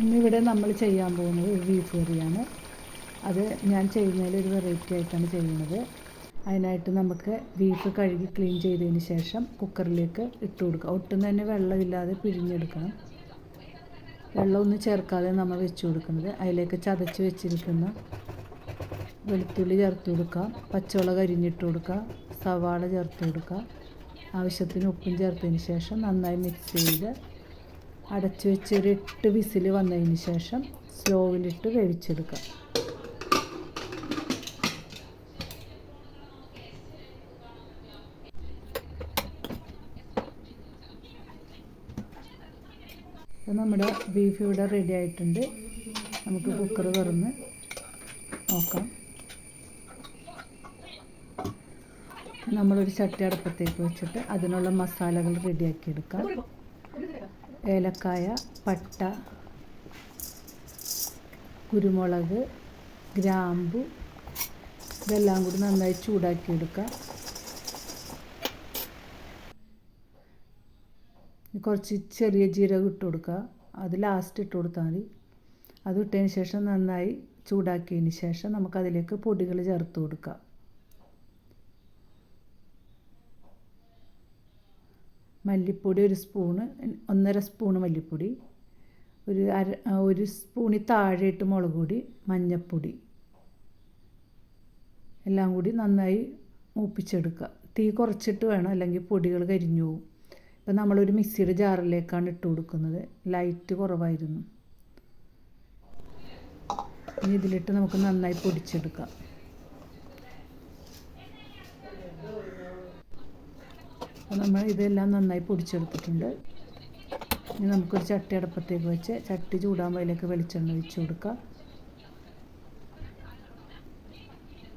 ഇന്നിവിടെ നമ്മൾ ചെയ്യാൻ പോകുന്നത് ബീഫ് കറിയാണ്. അത് ഞാൻ ചെയ്യുന്നതിൽ ഒരു വെറൈറ്റി ആയിട്ടാണ് ചെയ്യുന്നത്. അതിനായിട്ട് നമുക്ക് ബീഫ് കഴുകി ക്ലീൻ ചെയ്തതിന് ശേഷം കുക്കറിലേക്ക് ഇട്ട് കൊടുക്കുക. ഒട്ടും തന്നെ വെള്ളമില്ലാതെ പിഴിഞ്ഞെടുക്കണം. വെള്ളമൊന്നും ചേർക്കാതെ നമ്മൾ വെച്ച് കൊടുക്കുന്നത്. അതിലേക്ക് ചതച്ച് വെച്ചിരിക്കുന്ന വെളുത്തുള്ളി ചേർത്ത് കൊടുക്കുക. പച്ചമുളക് അരിഞ്ഞിട്ട് കൊടുക്കുക. സവാള ചേർത്ത് കൊടുക്കുക. ആവശ്യത്തിന് ഉപ്പും ചേർത്തതിന് ശേഷം നന്നായി മിക്സ് ചെയ്ത് അടച്ചു വെച്ച് ഒരു എട്ട് വിസിൽ വന്നതിന് ശേഷം സ്ലോവിലിട്ട് വേവിച്ചെടുക്കുക നമ്മുടെ ബീഫ് ഇവിടെ റെഡി ആയിട്ടുണ്ട്. നമുക്ക് കുക്കർ തുറന്ന് നോക്കാം. നമ്മളൊരു ചട്ടി അടുപ്പത്തേക്ക് വെച്ചിട്ട് അതിനുള്ള മസാലകൾ റെഡിയാക്കി എടുക്കാം. ഏലക്കായ പട്ട കുരുമുളക് ഗ്രാമ്പു ഇതെല്ലാം കൂടി നന്നായി ചൂടാക്കി എടുക്കുക കുറച്ച് ചെറിയ ജീരകം ഇട്ട് കൊടുക്കുക. അത് ലാസ്റ്റ് ഇട്ട് കൊടുത്താൽ മതി. അത് ഇട്ടതിന് ശേഷം നന്നായി ചൂടാക്കിയതിന് ശേഷം നമുക്കതിലേക്ക് പൊടികൾ ചേർത്ത് കൊടുക്കുക. മല്ലിപ്പൊടി ഒരു സ്പൂണ് ഒന്നര സ്പൂണ് മല്ലിപ്പൊടി ഒരു അര ഒരു സ്പൂണിൽ താഴെയിട്ട് മുളക് പൊടി മഞ്ഞൾപ്പൊടി എല്ലാം കൂടി നന്നായി മൂപ്പിച്ചെടുക്കുക. തീ കുറച്ചിട്ട് വേണം അല്ലെങ്കിൽ പൊടികൾ കരിഞ്ഞു പോകും ഇപ്പം നമ്മളൊരു മിക്സിയുടെ ജാറിലേക്കാണ് ഇട്ട് കൊടുക്കുന്നത്. ലൈറ്റ് കുറവായിരുന്നു. ഇനി ഇതിലിട്ട് നമുക്ക് നന്നായി പൊടിച്ചെടുക്കാം. അപ്പോൾ നമ്മൾ ഇതെല്ലാം നന്നായി പൊടിച്ചെടുത്തിട്ടുണ്ട്. ഇനി നമുക്കൊരു ചട്ടി അടപ്പത്തേക്ക് വെച്ച് ചട്ടി ചൂടാകുമ്പോൾ അതിലേക്ക് വെളിച്ചെണ്ണ ഒഴിച്ച് കൊടുക്കുക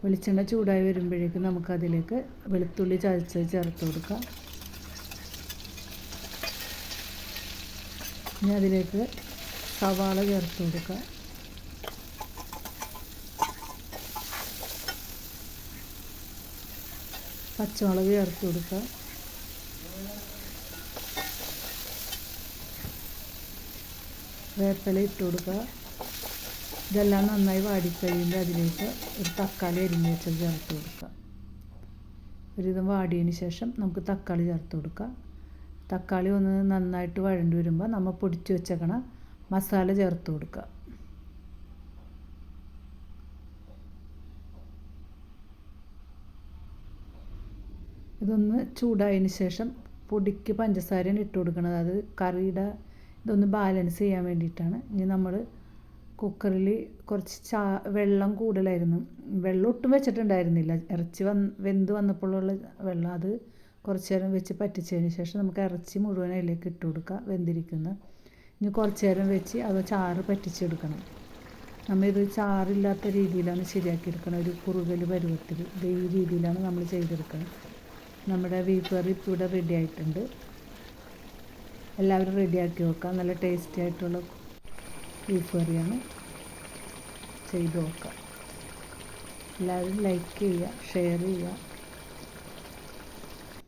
വെളിച്ചെണ്ണ ചൂടായി വരുമ്പോഴേക്കും നമുക്കതിലേക്ക് വെളുത്തുള്ളി ചതച്ച് ചേർത്ത് കൊടുക്കാം. ഇനി അതിലേക്ക് സവാള ചേർത്ത് കൊടുക്കുക പച്ചമുളക് ചേർത്ത് കൊടുക്കുക വേപ്പില ഇട്ട് കൊടുക്കുക. ഇതെല്ലാം നന്നായി വാടിക്കഴിയുമ്പോൾ അതിലേക്ക് ഒരു തക്കാളി അരിഞ്ഞ് വെച്ചത് ചേർത്ത് കൊടുക്കുക. ഒരുവിധം വാടിയതിന് ശേഷം നമുക്ക് തക്കാളി ചേർത്ത് കൊടുക്കുക. തക്കാളി ഒന്ന് നന്നായിട്ട് വഴണ്ടി വരുമ്പോൾ നമ്മൾ പൊടിച്ച് വെച്ചേക്കണ മസാല ചേർത്ത് കൊടുക്കുക. ഇതൊന്ന് ചൂടായതിന് ശേഷം പൊടിക്ക് പഞ്ചസാരയാണ് ഇട്ട് കൊടുക്കുന്നത് അത് കറിയുടെ ഇതൊന്ന് ബാലൻസ് ചെയ്യാൻ വേണ്ടിയിട്ടാണ്. ഇനി നമ്മൾ കുക്കറിൽ കുറച്ച് ചാ വെള്ളം കൂടുതലായിരുന്നു. വെള്ളം ഒട്ടും വെച്ചിട്ടുണ്ടായിരുന്നില്ല. ഇറച്ചി വന്ന് വെന്ത് വന്നപ്പോഴുള്ള വെള്ളം അത് കുറച്ച് നേരം വെച്ച് പറ്റിച്ചതിന് ശേഷം നമുക്ക് ഇറച്ചി മുഴുവൻ അതിലേക്ക് ഇട്ട് കൊടുക്കുക വെന്തിരിക്കുന്ന. ഇനി കുറച്ച് നേരം വെച്ച് അത് ചാറ് പറ്റിച്ചെടുക്കണം. നമ്മളിത് ചാറില്ലാത്ത രീതിയിലാണ് ശരിയാക്കി എടുക്കണം ഒരു കുറുകൽ പരുവത്തിൽ ഈ രീതിയിലാണ് നമ്മൾ ചെയ്തെടുക്കുന്നത് നമ്മുടെ കറി ഇപ്പോൾ ഇവിടെ റെഡി ആയിട്ടുണ്ട്. എല്ലാവരും റെഡിയാക്കി വെക്കാം. നല്ല ടേസ്റ്റി ആയിട്ടുള്ള ബീഫ് കറിയാണ് ചെയ്ത് നോക്കാം എല്ലാവരും ലൈക്ക് ചെയ്യുക ഷെയർ ചെയ്യുക.